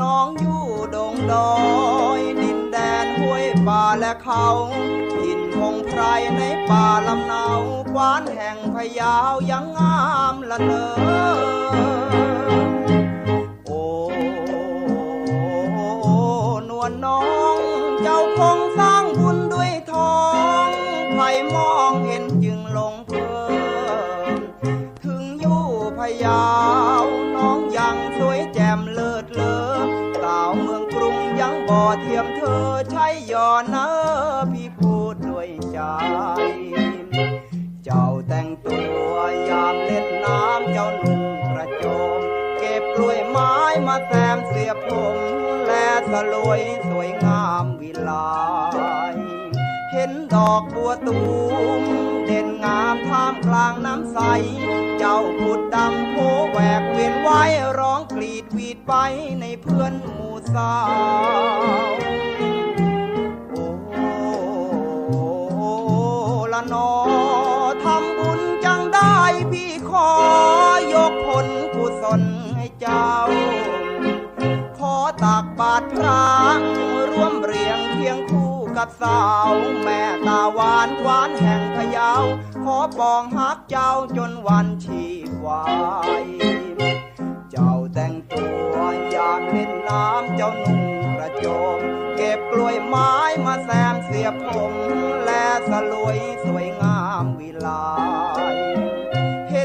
น้องยู่ดงดอดินแดนห้วยป่าและเขาหินพงไพรในป่าลำเนาบ้านแห่งพยาวยังงามละเนอโอ้นวลน้องเจ้าคงสร้างบุญด้วยทองใครมองเห็นจึงลงเพลินถึงยู่พยาว อเนอพี่พูดด้วยใจ เจ้าแต่งตัวยามเล่นน้ำเจ้าหนุ่มกระโจม เก็บกล้วยไม้มาแซมเสียผม และสลวยสวยงามวิไลเห็นดอกบัวตูมเด่นงามท่ามกลางน้ำใส เจ้าผุดดำโผแหวกเวียนไว้ร้องกรีดวีดไปในเพื่อนหมู่สาว งได้พี่ขอยกผลกุศลให้เจ้า ขอตักบาตรพระร่วมเรียงเคียงคู่กับสาว แม่ตาหวานหวานแห่งพยาว ขอปองฮักเจ้าจนวันชีวายเจ้าแต่งตัวยามเล่นน้ำเจ้าหนุ่งกระโจมเก็บกล้วยไม้มาแซมเสียบผมและสลวยสวยงามวิไล